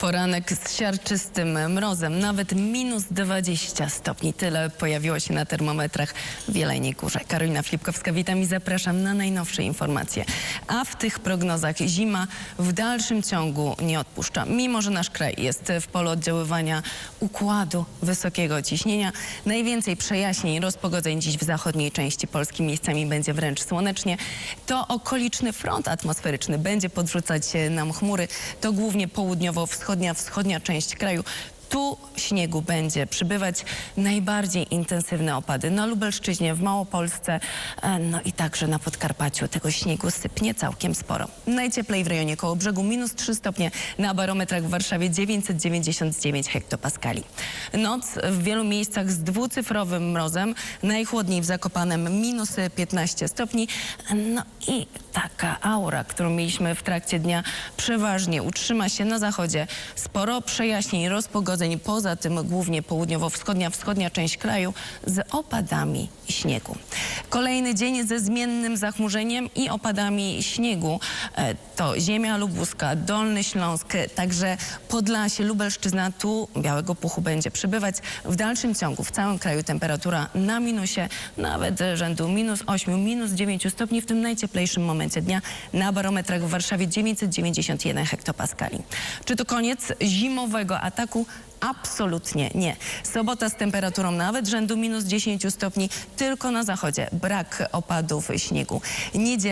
Poranek z siarczystym mrozem, nawet minus 20 stopni. Tyle pojawiło się na termometrach w Jeleniej Górze. Karolina Flipkowska, witam i zapraszam na najnowsze informacje. A w tych prognozach zima w dalszym ciągu nie odpuszcza. Mimo, że nasz kraj jest w polu oddziaływania układu wysokiego ciśnienia, najwięcej przejaśnień rozpogodzeń dziś w zachodniej części Polski miejscami będzie wręcz słonecznie. To okoliczny front atmosferyczny będzie podrzucać nam chmury. To głównie południowo-wschodnia, wschodnia część kraju. Tu śniegu będzie przybywać. Najbardziej intensywne opady na Lubelszczyźnie, w Małopolsce, e, no i także na Podkarpaciu. Tego śniegu sypnie całkiem sporo. Najcieplej w rejonie koło brzegu minus 3 stopnie, na barometrach w Warszawie 999 hektopaskali. Noc w wielu miejscach z dwucyfrowym mrozem, najchłodniej w Zakopanem minus 15 stopni. No i taka aura, którą mieliśmy w trakcie dnia, przeważnie utrzyma się na zachodzie. Sporo przejaśnień, rozpogodzeń, poza tym głównie południowo-wschodnia, wschodnia część kraju z opadami śniegu. Kolejny dzień ze zmiennym zachmurzeniem i opadami śniegu. E, To ziemia lubuska, Dolny Śląsk, także Podlasie, Lubelszczyzna. Tu białego puchu będzie przybywać. W dalszym ciągu w całym kraju temperatura na minusie, nawet rzędu minus 8, minus 9 stopni w tym najcieplejszym momencie dnia. Na barometrach w Warszawie 991 hektopaskali. Czy to koniec zimowego ataku? Absolutnie nie. Sobota z temperaturą nawet rzędu minus 10 stopni, tylko na zachodzie brak opadów śniegu. Niedziela